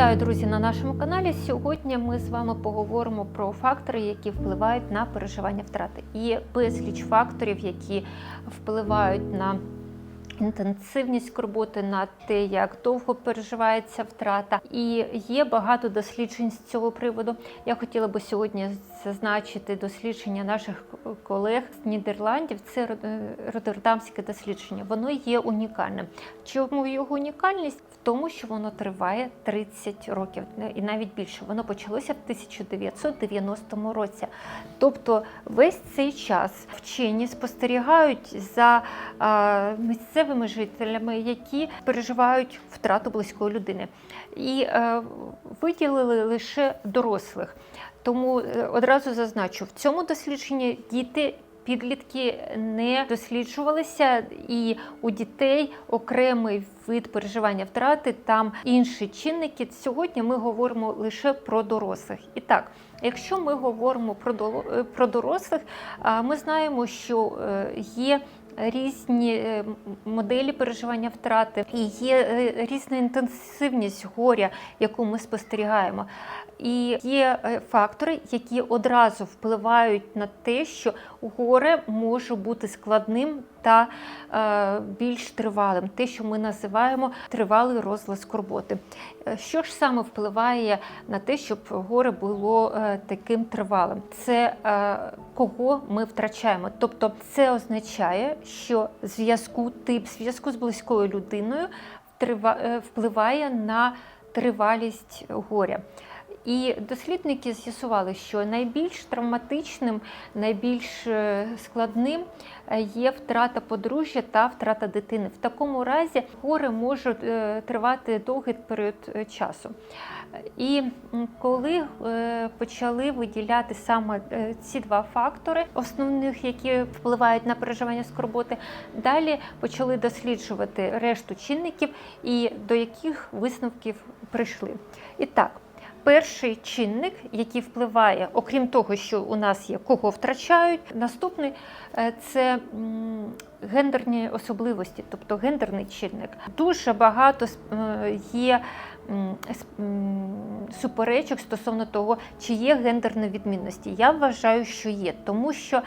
Вітаю, друзі, на нашому каналі. Сьогодні ми з вами поговоримо про фактори, які впливають на переживання втрати. Є безліч факторів, які впливають на інтенсивність роботи, на те, як довго переживається втрата. І є багато досліджень з цього приводу. Я хотіла би сьогодні зазначити дослідження наших колег з Нідерландів. Це Рот- Роттердамське дослідження. Воно є унікальним. Чому його унікальність? В тому, що воно триває 30 років і навіть більше. Воно почалося в 1990 році. Тобто весь цей час вчені спостерігають за місцевими жителями, які переживають втрату близької людини, і е, виділили лише дорослих. Тому е, одразу зазначу, в цьому дослідженні діти. Підлітки не досліджувалися, і у дітей окремий вид переживання втрати, там інші чинники. Сьогодні ми говоримо лише про дорослих. І так, якщо ми говоримо про е, дорослих, ми знаємо, що е, є різні е, моделі переживання втрати, і є е, різна інтенсивність горя, яку ми спостерігаємо. І є е, фактори, які одразу впливають на те, що горе може бути складним та е, більш тривалим, те, що ми називаємо тривалий розлад скорботи. Е, Що ж саме впливає на те, щоб горе було е, таким тривалим? Це е, кого ми втрачаємо. Тобто, це означає, що зв'язку, тип зв'язку з близькою людиною е, впливає на тривалість горя. І дослідники з'ясували, що найбільш травматичним, найбільш е, складним е, є втрата подружжя та втрата дитини. В такому разі горе може е, тривати довгий період часу. І коли почали виділяти саме ці два фактори, основних, які впливають на переживання скорботи, далі почали досліджувати решту чинників і до яких висновків прийшли. І так. Перший чинник, який впливає, окрім того, що у нас є кого втрачають, наступний е, це гендерні особливості, тобто гендерний чинник. Дуже багато е, є суперечок стосовно того, чи є гендерні відмінності. Я вважаю, що є, тому що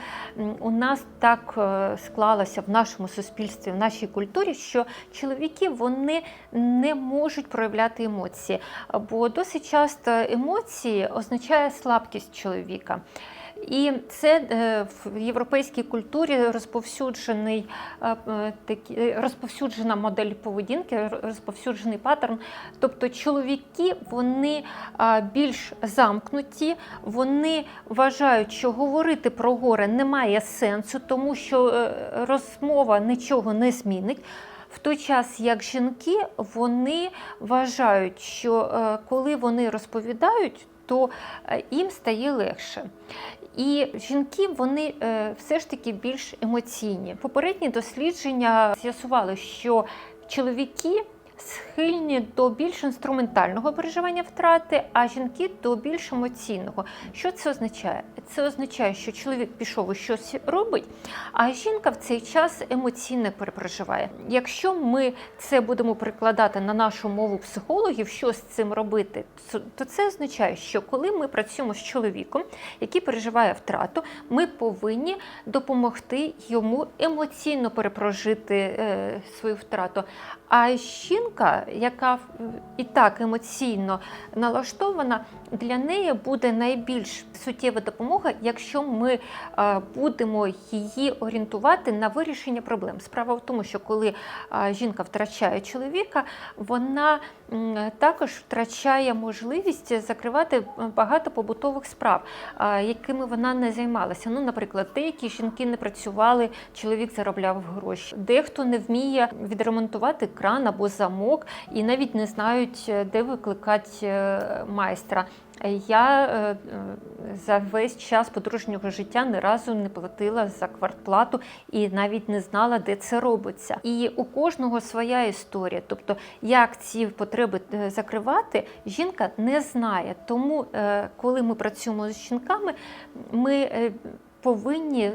у нас так е, склалося в нашому суспільстві, в нашій культурі, що чоловіки вони не можуть проявляти емоції, бо досить часто емоції означає слабкість чоловіка. І це е, в європейській культурі розповсюджений е, е, такі- розповсюджена модель поведінки, розповсюджений паттерн. Тобто чоловіки вони більш замкнуті, вони вважають, що говорити про горе немає сенсу, тому що розмова нічого не змінить. В той час, як жінки, вони вважають, що коли вони розповідають, то їм стає легше. І жінки вони е, все ж таки більш емоційні. Попередні дослідження з'ясували, що чоловіки схильні до більш інструментального переживання втрати, а жінки до більш емоційного. Що це означає? Це означає, що чоловік пішов і щось робить, а жінка в цей час емоційно переживає. Якщо ми це будемо прикладати на нашу мову психологів, що з цим робити, то це означає, що коли ми працюємо з чоловіком, який переживає втрату, ми повинні допомогти йому емоційно перепрожити е, свою втрату. А жінка, яка і так емоційно налаштована, для неї буде найбільш суттєва допомога, якщо ми е, будемо її орієнтувати на вирішення проблем. Справа в тому, що коли е, жінка втрачає чоловіка, вона також втрачає можливість закривати багато побутових справ, е, якими вона не займалася. Ну, наприклад, деякі жінки не працювали, чоловік заробляв гроші. Дехто не вміє відремонтувати кран або замок і навіть не знають, е, де викликати е, майстра. Я е, за весь час подружнього життя ні разу не платила за квартплату і навіть не знала, де це робиться. І у кожного своя історія. Тобто, як ці потреби закривати, жінка не знає. Тому, коли ми працюємо з жінками, ми повинні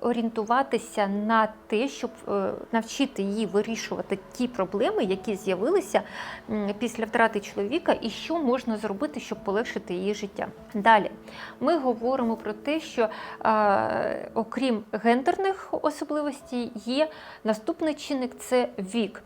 орієнтуватися на те, щоб е, навчити її вирішувати ті проблеми, які з'явилися після втрати чоловіка, і що можна зробити, щоб полегшити її життя. Далі ми говоримо про те, що окрім гендерних особливостей, є наступний чинник це вік,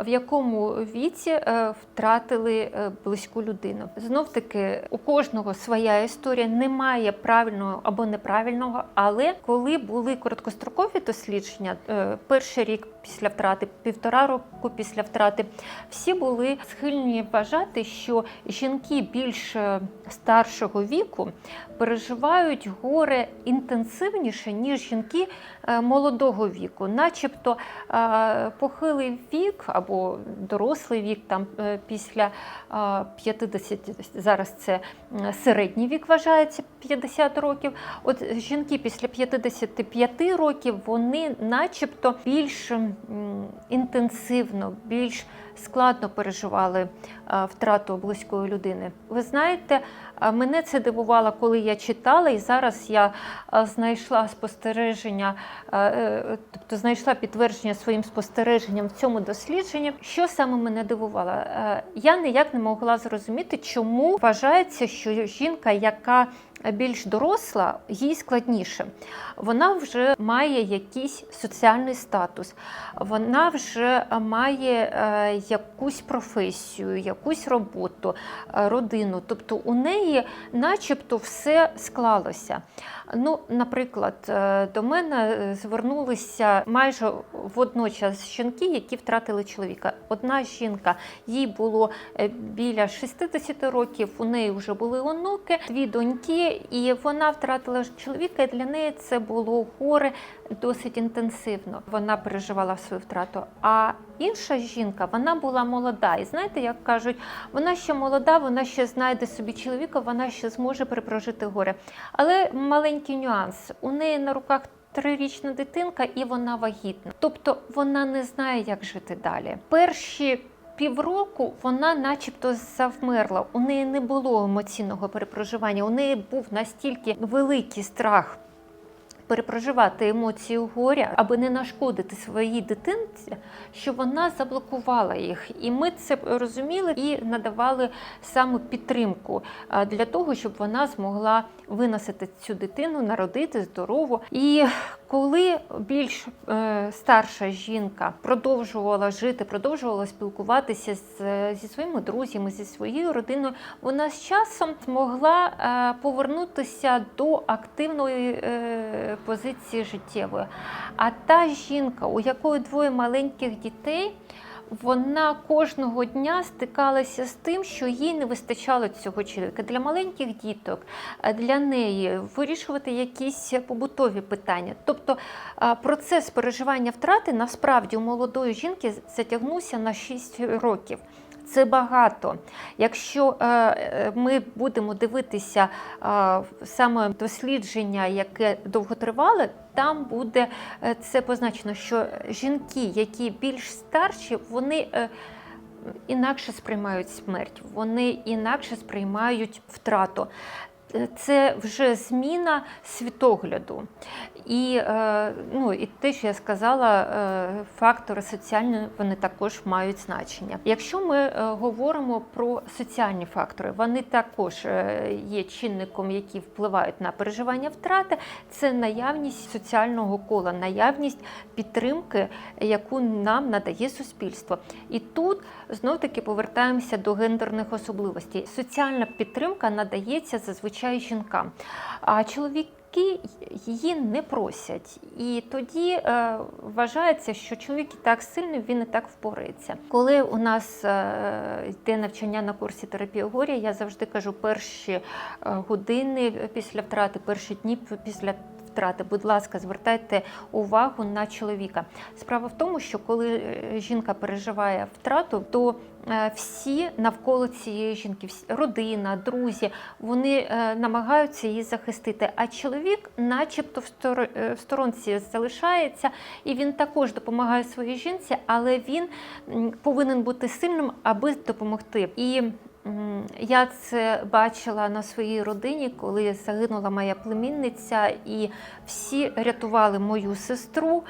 в якому віці е, втратили е, близьку людину. Знов таки, у кожного своя історія, немає правильного або неправильного, але коли були короткострокові дослідження, е, перший рік після втрати, півтора року після втрати, всі були схильні вважати, що жінки більш е, старшого віку переживають горе інтенсивніше, ніж жінки е, молодого віку, начебто е, похилий вік або дорослий вік, там після е, 50, зараз це середній вік вважається 50 років. От жінки після 55 років вони начебто більш інтенсивно, більш складно переживали е, втрату близької людини. Ви знаєте, е, мене це дивувало, коли я читала, і зараз я е, знайшла спостереження, тобто знайшла підтвердження своїм спостереженням в цьому дослідженні. Що саме мене дивувало? Я ніяк не могла зрозуміти, чому вважається, що жінка, яка більш доросла, їй складніше. Вона вже має якийсь соціальний статус, вона вже має якусь професію, якусь роботу, е, родину. Тобто у неї, начебто, все склалося. Ну, наприклад, е, до мене звернулися майже водночас жінки, які втратили чоловіка. Одна жінка, їй було е, біля 60 років, у неї вже були онуки, дві доньки, і вона втратила чоловіка. І для неї це було горе досить інтенсивно. Вона переживала свою втрату. А інша жінка, вона була молода. І знаєте, як кажуть, вона ще молода, вона ще знайде собі чоловіка, вона ще зможе перепрожити горе. Але маленький нюанс: у неї на руках. Трирічна дитинка, і вона вагітна. Тобто вона не знає, як жити далі. Перші півроку вона, начебто, завмерла. У неї не було емоційного перепроживання. У неї був настільки великий страх перепроживати емоції горя, аби не нашкодити своїй дитинці, що вона заблокувала їх. І ми це розуміли і надавали саме підтримку для того, щоб вона змогла виносити цю дитину, народити здорову. І коли більш е, старша жінка продовжувала жити, продовжувала спілкуватися з, зі своїми друзями, зі своєю родиною, вона з часом змогла е, повернутися до активної е, позиції життєвої. А та жінка, у якої двоє маленьких дітей, вона кожного дня стикалася з тим, що їй не вистачало цього чоловіка. Для маленьких діток, е, для неї вирішувати якісь побутові питання. Тобто е, процес переживання втрати насправді у молодої жінки затягнувся на 6 років. Це багато. Якщо е, е, ми будемо дивитися е, саме дослідження, яке довготривале, там буде це позначено, що жінки, які більш старші, вони інакше сприймають смерть, вони інакше сприймають втрату. Це вже зміна світогляду. І, е, ну, і те, що я сказала, е, фактори соціальні вони також мають значення. Якщо ми е, говоримо про соціальні фактори, вони також є чинником, які впливають на переживання втрати. Це наявність соціального кола, наявність підтримки, яку нам надає суспільство. І тут знов таки повертаємося до гендерних особливостей. Соціальна підтримка надається зазвичай жінкам, а чоловік. Її не просять, і тоді е, вважається, що чоловік і так сильний, він і так впорається. Коли у нас е, йде навчання на курсі терапії горя, я завжди кажу перші е, години після втрати, перші дні після втрати. Будь ласка, звертайте увагу на чоловіка. Справа в тому, що коли е, жінка переживає втрату, то всі навколо цієї жінки, родина, друзі, вони е, намагаються її захистити. А чоловік, начебто, в е, сторонці залишається, і він також допомагає своїй жінці, але він повинен бути сильним, аби допомогти. І я це бачила на своїй родині, коли загинула моя племінниця, і всі рятували мою сестру.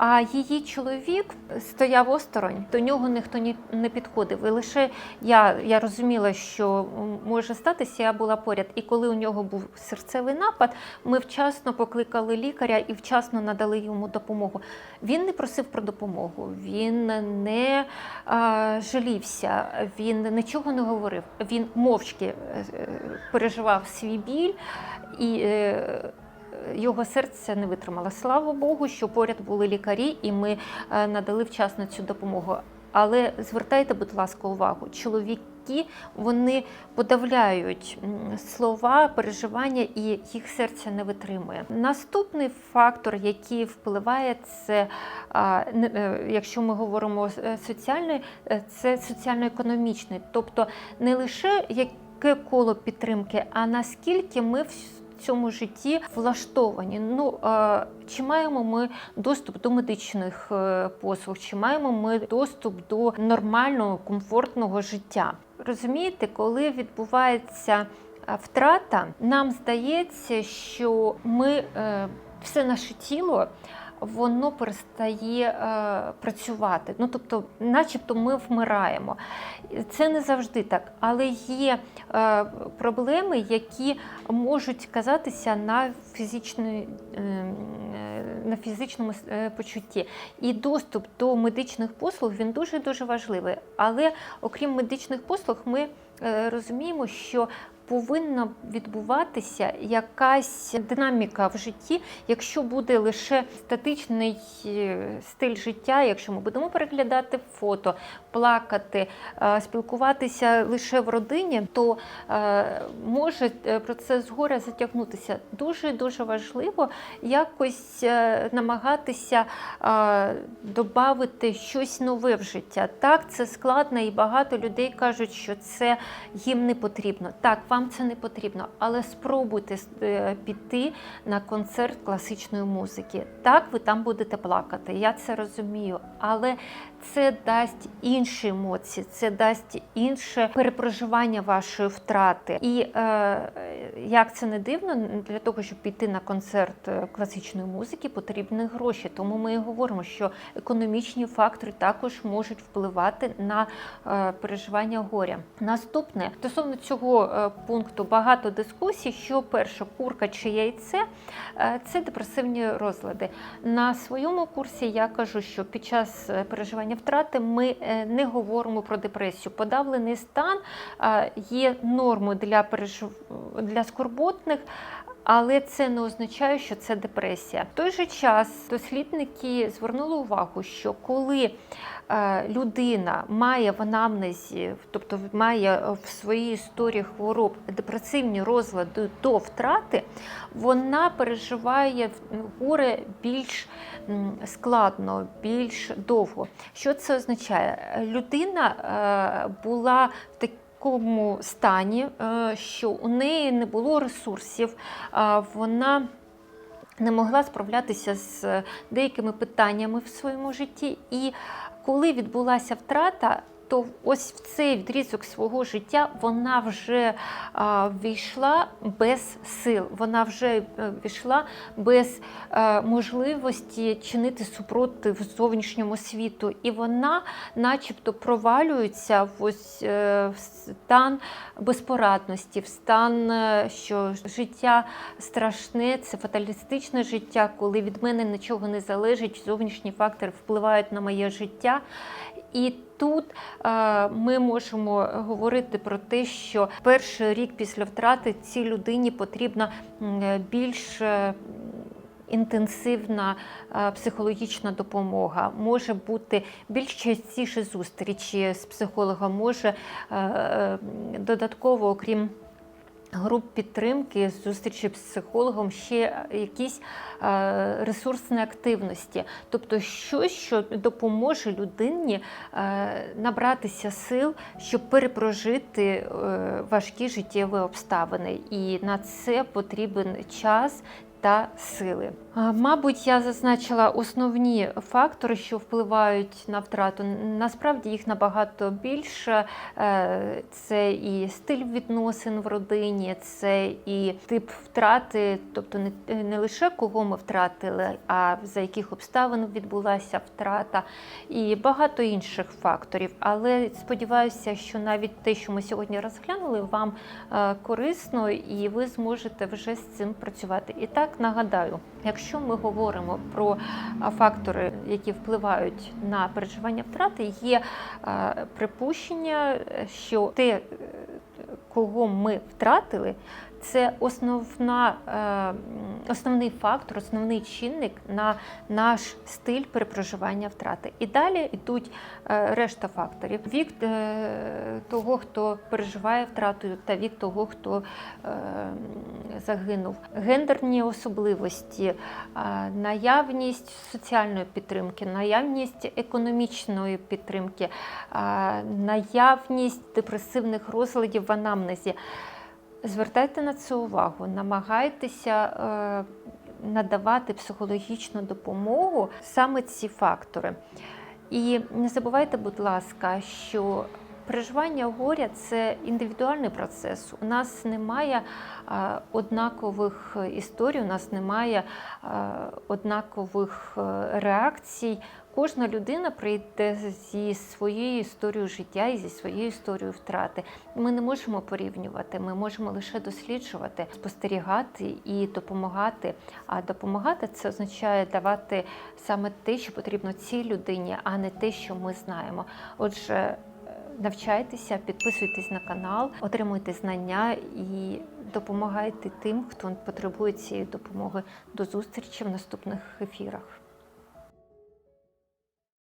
А її чоловік стояв осторонь, до нього ніхто ні- не підходив. І лише я, я розуміла, що може статися, я була поряд. І коли у нього був серцевий напад, ми вчасно покликали лікаря і вчасно надали йому допомогу. Він не просив про допомогу, він не а, жалівся, він нічого не говорив. Він мовчки е, е, переживав свій біль і. Його серце не витримало. Слава Богу, що поряд були лікарі, і ми е, надали вчасно цю допомогу. Але звертайте, будь ласка, увагу, чоловіки вони подавляють слова, переживання, і їх серце не витримує. Наступний фактор, який впливає, це е, якщо ми говоримо е, соціальний, це соціально-економічний, тобто не лише яке коло підтримки, а наскільки ми цьому житті влаштовані. Ну е, чи маємо ми доступ до медичних е, послуг, чи маємо ми доступ до нормального, комфортного життя? Розумієте, коли відбувається е, втрата, нам здається, що ми все наше тіло. Воно перестає е, працювати. Ну тобто, начебто, ми вмираємо. Це не завжди так, але є е, проблеми, які можуть казатися на фізичної, е, на фізичному е, почутті. І доступ до медичних послуг він дуже дуже важливий. Але окрім медичних послуг, ми е, розуміємо, що повинна відбуватися якась динаміка в житті, якщо буде лише статичний е, стиль життя, якщо ми будемо переглядати фото, плакати, е, спілкуватися лише в родині, то е, може процес горя затягнутися. Дуже дуже важливо якось намагатися додати щось нове в життя. Так, це складно, і багато людей кажуть, що це їм не потрібно. Так, вам це не потрібно, але спробуйте е, піти на концерт класичної музики. Так, ви там будете плакати. Я це розумію, але це дасть інші емоції, це дасть інше перепроживання вашої втрати. І е, як це не дивно, для того, щоб піти на концерт е, класичної музики, потрібні гроші. Тому ми і говоримо, що економічні фактори також можуть впливати на е, переживання горя. Наступне стосовно цього е, пункту багато дискусій, що перше курка чи яйце е, це депресивні розлади. На своєму курсі я кажу, що під час е, переживання втрати ми е, не говоримо про депресію. Подавлений стан е, є нормою для пережив... для скорботних. Але це не означає, що це депресія. В той же час дослідники звернули увагу, що коли е, людина має в анамнезі, тобто має в своїй історії хвороб депресивні розлади до втрати, вона переживає горе більш складно, більш довго. Що це означає? Людина е, була в такій такому стані, е, що у неї не було ресурсів, вона не могла справлятися з деякими питаннями в своєму житті. І коли відбулася втрата, то ось в цей відрізок свого життя вона вже а, війшла без сил, вона вже е, війшла без е, можливості чинити супротив зовнішньому світу, і вона, начебто, провалюється в ось е, в стан безпорадності, в стан, е, що життя страшне, це фаталістичне життя, коли від мене нічого не залежить, зовнішні фактори впливають на моє життя. І тут е, ми можемо говорити про те, що перший рік після втрати цій людині потрібна більш е, інтенсивна е, психологічна допомога. Може бути більш частіше зустрічі з психологом, може е, е, додатково, окрім. Груп підтримки, зустрічі з психологом, ще якісь е, ресурсні активності, тобто щось, що допоможе людині е, набратися сил, щоб перепрожити е, важкі життєві обставини. І на це потрібен час, та сили. Мабуть, я зазначила основні фактори, що впливають на втрату. Насправді їх набагато більше. Е, Це і стиль відносин в родині, це і тип втрати, тобто не, лише кого ми втратили, а за яких обставин відбулася втрата, і багато інших факторів. Але сподіваюся, що навіть те, що ми сьогодні розглянули, вам е, корисно і ви зможете вже з цим працювати. І так нагадаю, якщо ми говоримо про фактори, які впливають на переживання втрати, є е, припущення, е, що те, е, кого ми втратили, це основна, е, основний фактор, основний чинник на наш стиль перепроживання втрати. І далі йдуть е, решта факторів: вік е, того, хто переживає втрату, та вік того, хто загинув, гендерні особливості, наявність соціальної підтримки, наявність економічної підтримки, наявність депресивних розладів в анамнезі. Звертайте на це увагу, намагайтеся е, надавати психологічну допомогу саме ці фактори. І не забувайте, будь ласка, що переживання горя це індивідуальний процес. У нас немає е, однакових історій, у нас немає е, однакових е, реакцій. Кожна людина прийде зі своєю історією життя і зі своєю історією втрати. Ми не можемо порівнювати, ми можемо лише досліджувати, спостерігати і допомагати. А допомагати це означає давати саме те, що потрібно цій людині, а не те, що ми знаємо. Отже, навчайтеся, підписуйтесь на канал, отримуйте знання і допомагайте тим, хто потребує цієї допомоги. До зустрічі в наступних ефірах.